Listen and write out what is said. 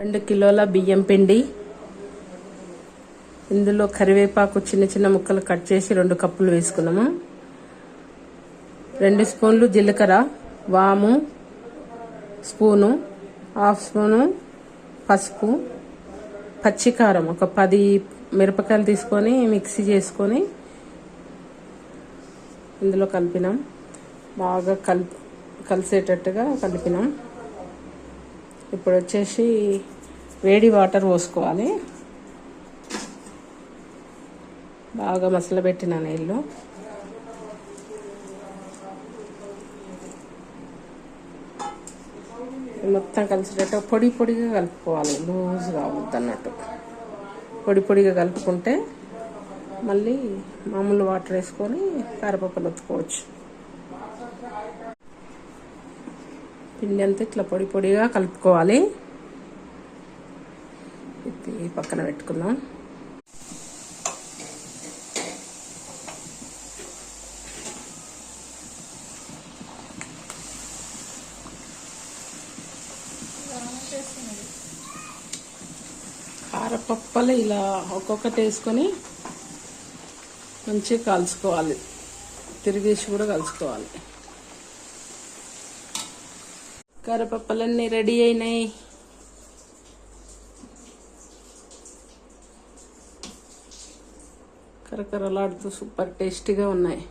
రెండు కిలోల బియ్యం పిండి. ఇందులో కరివేపాకు చిన్న చిన్న ముక్కలు కట్ చేసి రెండు కప్పులు వేసుకున్నాము. రెండు స్పూన్లు జీలకర్ర వాము స్పూను హాఫ్ స్పూను పసుపు పచ్చికారం. ఒక పది మిరపకాయలు తీసుకొని మిక్సీ చేసుకొని ఇందులో కలిపినాం. బాగా కల్ కలిసేటట్టుగా కలిపినాం. ఇప్పుడు వచ్చేసి వేడి వాటర్ పోసుకోవాలి. బాగా మసలబెట్టిన నీళ్ళు. మొత్తం కలిసేటట్టు పొడి పొడిగా కలుపుకోవాలి. లూజ్గా అవద్దు అన్నట్టు పొడి పొడిగా కలుపుకుంటే మళ్ళీ మామూలు వాటర్ వేసుకొని కారపప్పులు ఒత్తుకోవచ్చు. పిండి అంతా ఇట్లా పొడి పొడిగా కలుపుకోవాలి. ఇది పక్కన పెట్టుకుందాం. కారపప్పలు ఇలా ఒక్కొక్కటి వేసుకొని మంచిగా కలుసుకోవాలి. తిరిగేసి కూడా కలుసుకోవాలి. కరపప్పలన్నీ రెడీ అయినాయి. కరకరలాడుతూ సూపర్ టేస్టీగా ఉన్నాయి.